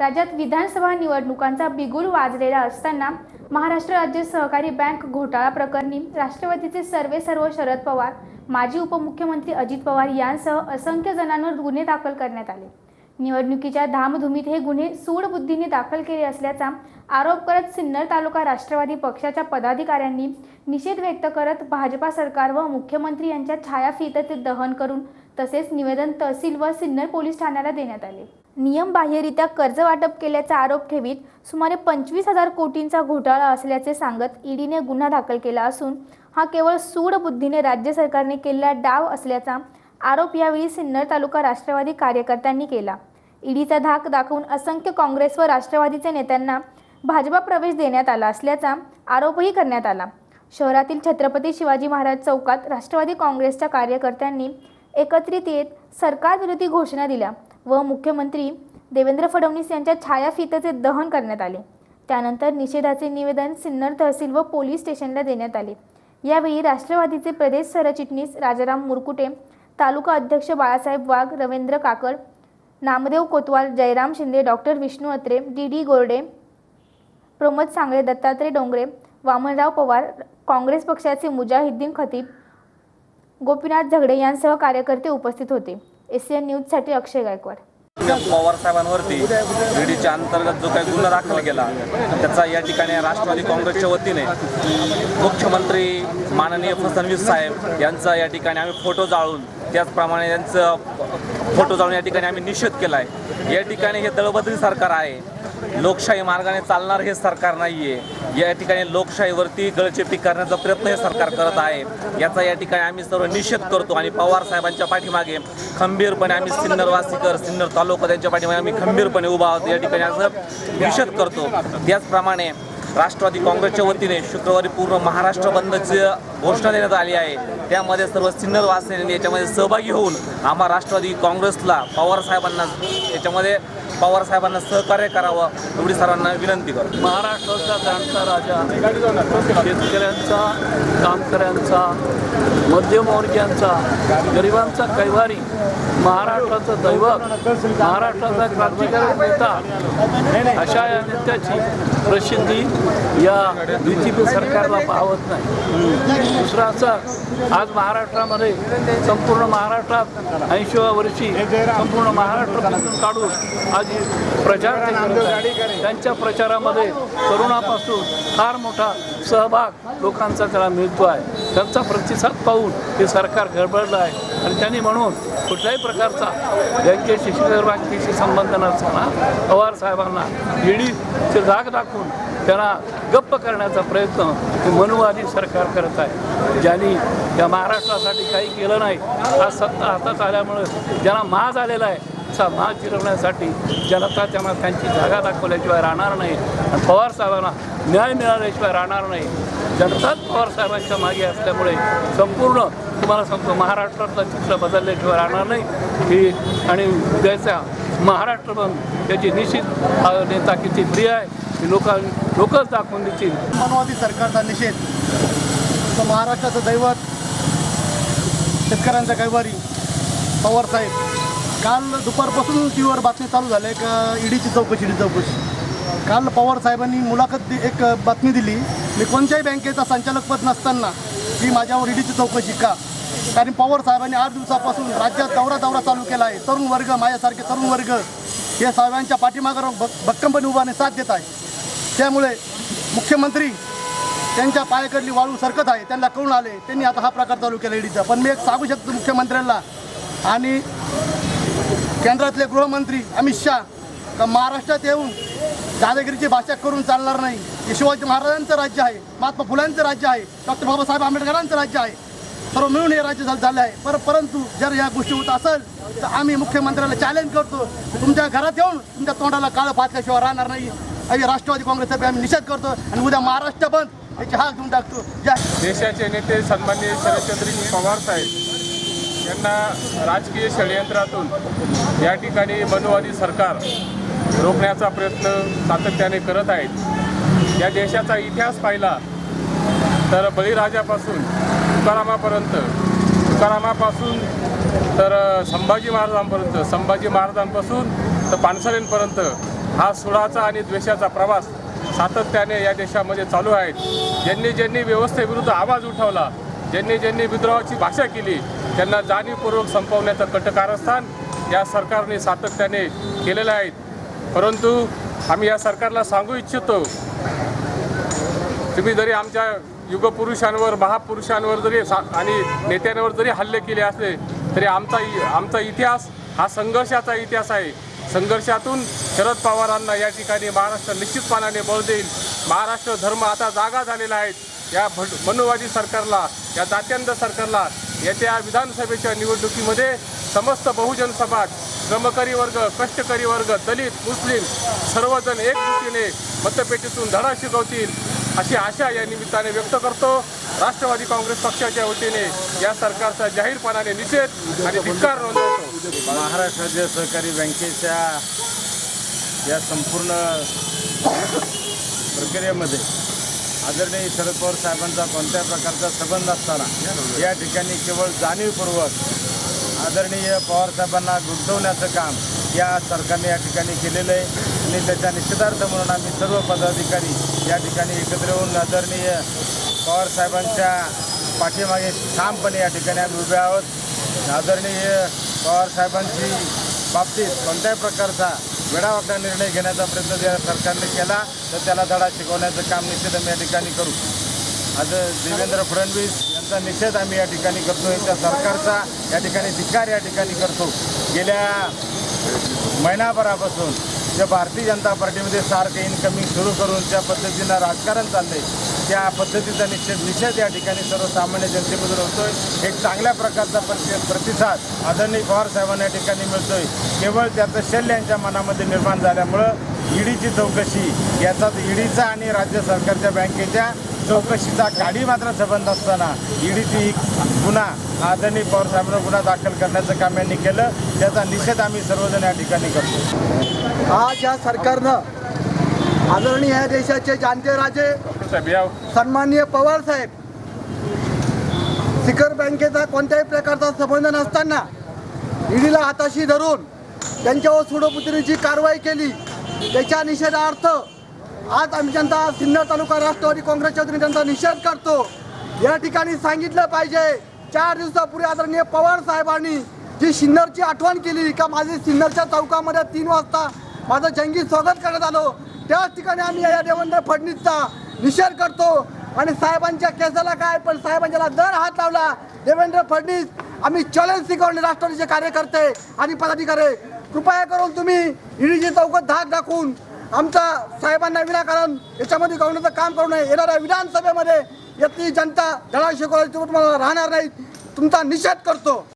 राज्यात विधानसभा निवडणुकांचा बिगुल वाजलेला असताना महाराष्ट्र राज्य सहकारी बँक घोटाळा प्रकरणी राष्ट्रवादीचे सर्वे सर्व शरद पवार माजी उपमुख्यमंत्री अजित पवार यांसह असंख्य जणांवर गुन्हे दाखल करण्यात आले. निवडणुकीच्या धामधुमीत हे गुन्हे सूडबुद्धीने दाखल केले असल्याचा आरोप करत सिन्नर तालुका राष्ट्रवादी पक्षाच्या पदाधिकाऱ्यांनी निषेध व्यक्त करत भाजपा सरकार व मुख्यमंत्री यांच्या छायाफितचे दहन करून तसेच निवेदन तहसील व सिन्नर पोलीस ठाण्याला देण्यात आले. नियमबाह्यरित्या कर्ज वाटप केल्याचा आरोप ठेवीत सुमारे पंचवीस हजार कोटींचा घोटाळा असल्याचे सांगत ईडीने गुन्हा दाखल केला असून हा केवळ सूडबुद्धीने राज्य सरकारने केलेला डाव असल्याचा आरोप यावेळी सिन्नर तालुका राष्ट्रवादी कार्यकर्त्यांनी केला. ईडीचा धाक दाखवून असंख्य काँग्रेस व राष्ट्रवादीच्या नेत्यांना भाजपा प्रवेश देण्यात आला असल्याचा आरोपही करण्यात आला. शहरातील छत्रपती शिवाजी महाराज चौकात राष्ट्रवादी काँग्रेसच्या कार्यकर्त्यांनी एकत्रित येत सरकारविरोधी घोषणा दिल्या. व मुख्यमंत्री देवेंद्र फडणवीस यांच्या छायाफितचे दहन करण्यात आले. त्यानंतर निषेधाचे निवेदन सिन्नर तहसील व पोलीस स्टेशनला देण्यात आले. यावेळी राष्ट्रवादीचे प्रदेश सरचिटणीस राजाराम मुरकुटे तालुका अध्यक्ष बाळासाहेब वाघ Ravindra Kakad Namdev Kotwal Jayram Shinde doctor Vishnu Atre D D Gorde Pramod Sangle Dattatray Dongre Vamanrao Pawar Congress पक्षाचे मुजाहिद्दीन खतीब गोपीनाथ झगडे यांसह कार्यकर्ते उपस्थित होते. एसीएन न्यूजसाठी अक्षय गायकवाड. पवार साहेबांवरती ईडीच्या अंतर्गत जो काही गुन्हा दाखल केला त्याचा या ठिकाणी राष्ट्रवादी काँग्रेसच्या वतीने मुख्यमंत्री माननीय फडणवीस साहेब यांचा या ठिकाणी आम्ही फोटो जाळून त्याचप्रमाणे यांचं फोटो जाऊन या ठिकाणी आम्ही निषेध केला आहे या ठिकाणी हे दळबदरी सरकार आहे. लोकशाही मार्गाने चालणार हे सरकार नाही आहे या ठिकाणी लोकशाहीवरती गळचेपी करण्याचा प्रयत्न हे सरकार करत आहे. याचा या ठिकाणी आम्ही सर्व निषेध करतो आणि पवार साहेबांच्या पाठीमागे खंबीरपणे आम्ही सिन्नर वासीकर सिन्नर तालुका त्यांच्या पाठीमागे आम्ही खंबीरपणे उभा आहोत. या ठिकाणी असं निषेध करतो. त्याचप्रमाणे राष्ट्रवादी काँग्रेसच्या वतीने शुक्रवारी पूर्ण महाराष्ट्र बंदची घोषणा देण्यात आली आहे त्यामध्ये सर्व सिन्नर वासियांनी याच्यामध्ये सहभागी होऊन आम्हा राष्ट्रवादी काँग्रेसला पवार साहेबांना याच्यामध्ये पवार साहेबांना सहकार्य करावं एवढी सर्वांना विनंती करतो. महाराष्ट्राचा जाणता राजा शेतकऱ्यांचा कामकऱ्यांचा मध्यमवर्गीयांचा गरिबांचा कैवारी महाराष्ट्राचं दैवत महाराष्ट्राचा क्रांतिकारक नेता अशा या नेत्याची प्रसिद्धी या बी जे पी सरकारला पाहत नाही. दुसरं असं आज महाराष्ट्रामध्ये संपूर्ण महाराष्ट्रात ऐंशीव्या वर्षी संपूर्ण महाराष्ट्र काढून आज प्रचार त्यांच्या प्रचारामध्ये तरुणापासून फार मोठा सहभाग लोकांचा त्याला मिळतो आहे. त्यांचा प्रतिसाद पाहून हे सरकार गडबडलं आहे. आणि त्यांनी म्हणून कुठल्याही प्रकारचा बँकेशी शिखर बँकेशी संबंध नसताना पवार साहेबांना ईडीचे जाग दाखवून त्यांना गप्प करण्याचा प्रयत्न मनुवादी सरकार करत आहे. ज्यांनी या महाराष्ट्रासाठी काही केलं नाही आज सत्ता हातात आल्यामुळे ज्यांना माज आलेला आहे चा माज फिरवण्यासाठी जनता त्यांना त्यांची जागा दाखवल्याशिवाय राहणार नाही. आणि पवार साहेबांना न्याय मिळाल्याशिवाय राहणार नाही. जनताच पवार साहेबांच्या मागे असल्यामुळे संपूर्ण तुम्हाला सांगतो महाराष्ट्रातलं चित्र बदलल्याशिवाय राहणार नाही. ही आणि उद्याचा महाराष्ट्र पण त्याची निश्चित नेता किती प्रिय आहे. ही लोक लोकच दाखवून देतील. मानवादी सरकारचा निषेध. तर महाराष्ट्राचं दैवत शेतकऱ्यांचा कैवारी पवारसाहेब काल दुपारपासून टी व्हीवर बातमी चालू झाल्या का ईडीची चौकशी ईडी चौकशी. काल पवार साहेबांनी मुलाखत एक बातमी दिली मी कोणत्याही बँकेचा संचालकपद नसताना ही माझ्यावर ईडीची चौकशी का? कारण पवार साहेबांनी आठ दिवसापासून राज्यात दौरा दौरा चालू केला आहे. तरुण वर्ग माझ्यासारखे तरुण वर्ग हे साहेबांच्या पाठीमागावर भक् भक्कमपणे उभारणे साथ देत आहे. त्यामुळे मुख्यमंत्री त्यांच्या पायाकडली वाळू सरकत आहे त्यांना कळून आले त्यांनी आता हा प्रकार चालू केला ईडीचा. पण मी एक सांगू शकतो मुख्यमंत्र्यांना आणि केंद्रातले गृहमंत्री अमित शहा का महाराष्ट्रात येऊन दादागिरीची भाषा करून चालणार नाही. हे शिवाजी महाराजांचं राज्य आहे महात्मा फुलांचं राज्य आहे डॉक्टर बाबासाहेब आंबेडकरांचं राज्य आहे. सर्व मिळून हे राज्य झालं झालं आहे पर परंतु जर या गोष्टी होत असेल तर आम्ही मुख्यमंत्र्याला चॅलेंज करतो. तुमच्या घरात येऊन तुमच्या तोंडाला काळं फाटल्याशिवाय राहणार नाही. आणि राष्ट्रवादी काँग्रेसतर्फे आम्ही निषेध करतो आणि उद्या महाराष्ट्र बंद. याची हाक देऊन टाकतो. देशाचे नेते सन्माननीय शरदचंद्रजी पवार साहेब यांना राजकीय षडयंत्रातून या ठिकाणी मनुवादी सरकार रोखण्याचा प्रयत्न सातत्याने करत आहेत. या देशाचा इतिहास पाहिला तर बळीराजापासून तुकारामापर्यंत तुकारामापासून तर संभाजी महाराजांपर्यंत संभाजी महाराजांपासून तर पानसरेंपर्यंत हा सुळाचा आणि द्वेषाचा प्रवास सातत्याने या देशामध्ये चालू आहेत. ज्यांनी ज्यांनी व्यवस्थेविरुद्ध आवाज उठवला ज्यांनी ज्यांनी विद्रोहाची भाषा केली त्यांना जाणीवपूर्वक संपवण्याचं कटकारस्थान या सरकारने सातत्याने केलेलं आहे. परंतु आम्ही या सरकारला सांगू इच्छितो तुम्ही जरी आमच्या युगपुरुषांवर महापुरुषांवर जरी सा आणि नेत्यांवर जरी हल्ले केले असले तरी आमचा इ- आमचा इतिहास हा संघर्षाचा इतिहास आहे. संघर्षातून शरद पवारांना या ठिकाणी महाराष्ट्र निश्चितपणाने बळ देईल. महाराष्ट्र धर्म आता जागा झालेला आहे. या भट मनुवादी सरकारला या जात्यांध सरकारला येत्या विधानसभेच्या निवडणुकीमध्ये समस्त बहुजन समाज श्रमकरी वर्ग कष्टकरी वर्ग दलित मुस्लिम सर्वजण एकजुटीने मतपेटीतून धडा शिकवतील अशी आशा या निमित्ताने व्यक्त करतो. राष्ट्रवादी काँग्रेस पक्षाच्या वतीने या सरकारचा जाहीरपणाने निषेध आणि धिक्कार नोंदवतो. महाराष्ट्र राज्य सहकारी बँकेच्या या संपूर्ण प्रक्रियेमध्ये आदरणीय शरद पवार साहेबांचा कोणत्या प्रकारचा संबंध असताना या ठिकाणी केवळ जाणीवपूर्वक आदरणीय पवार साहेबांना गुंतवण्याचं काम या सरकारने या ठिकाणी केलेलं आहे. आणि त्याच्या निश्चितार्थ म्हणून आम्ही सर्व पदाधिकारी या ठिकाणी एकत्र येऊन आदरणीय पवार साहेबांच्या पाठीमागे ठामपणे या ठिकाणी आम्ही उभे आहोत. आदरणीय पवार साहेबांची बाबतीत कोणत्याही प्रकारचा वेळावाकडा निर्णय घेण्याचा प्रयत्न जर सरकारने केला तर त्याला धडा शिकवण्याचं काम निश्चित आम्ही या ठिकाणी करू. आज देवेंद्र फडणवीस यांचा निषेध आम्ही या ठिकाणी करतो त्या सरकारचा या ठिकाणी धिक्कार या ठिकाणी करतो. गेल्या महिनाभरापासून ज्या भारतीय जनता पार्टीमध्ये सारखं इनकमिंग सुरू करून ज्या पद्धतीनं राजकारण चाललंय त्या पद्धतीचा निषेध निषेध या ठिकाणी सर्वसामान्य जनतेमधून होतोय. एक चांगल्या प्रकारचा प्रति प्रतिसाद आदरणीय पवारसाहेबांना या ठिकाणी मिळतोय. केवळ त्याचं शल्य यांच्या मनामध्ये निर्माण झाल्यामुळं ईडीची चौकशी याचा ईडीचा आणि राज्य सरकारच्या बँकेच्या चौकशीचा गाडी मात्र संबंध असताना ईडीची गुन्हा आदरणीय पवारसाहेबांना गुन्हा दाखल करण्याचं काम यांनी केलं. त्याचा निषेध आम्ही सर्वजण या ठिकाणी करतो. आज या सरकारनं आदरणीय या देशाचे जाणते राजे साहेब या सन्माननीय पवार साहेब सिकर बँकेचा कोणत्याही प्रकारचा संबंध नसताना ईडीला हाताशी धरून त्यांच्यावर सुडोपुत्रीची कारवाई केली. त्याच्या निषेधार्थ आज आम्ही जनता सिन्नर तालुका राष्ट्रवादी काँग्रेसच्या वतीने त्यांचा निषेध करतो. या ठिकाणी सांगितलं पाहिजे चार दिवसापूर्वी आदरणीय पवार साहेबांनी जी सिन्नरची आठवण केली का माझी सिन्नरच्या चौकामध्ये तीन वाजता माझं जंगी स्वागत करण्यात आलं त्याच ठिकाणी आम्ही या देवेंद्र फडणवीसचा निषेध करतो. आणि साहेबांच्या केसाला काय पण साहेबांच्याला दर हात लावला. देवेंद्र फडणवीस आम्ही चॅलेंज स्वीकारले राष्ट्रवादीचे कार्यकर्ते आणि पदाधिकारी. कृपया करून तुम्ही ईडीची चौकात धाक दाखवून आमचा साहेबांना विनाकारण याच्यामध्ये गवण्याचं काम करू नये. येणाऱ्या विधानसभेमध्ये यातली जनता धडा शिकवायची तुम्हाला राहणार नाही. तुमचा निषेध करतो.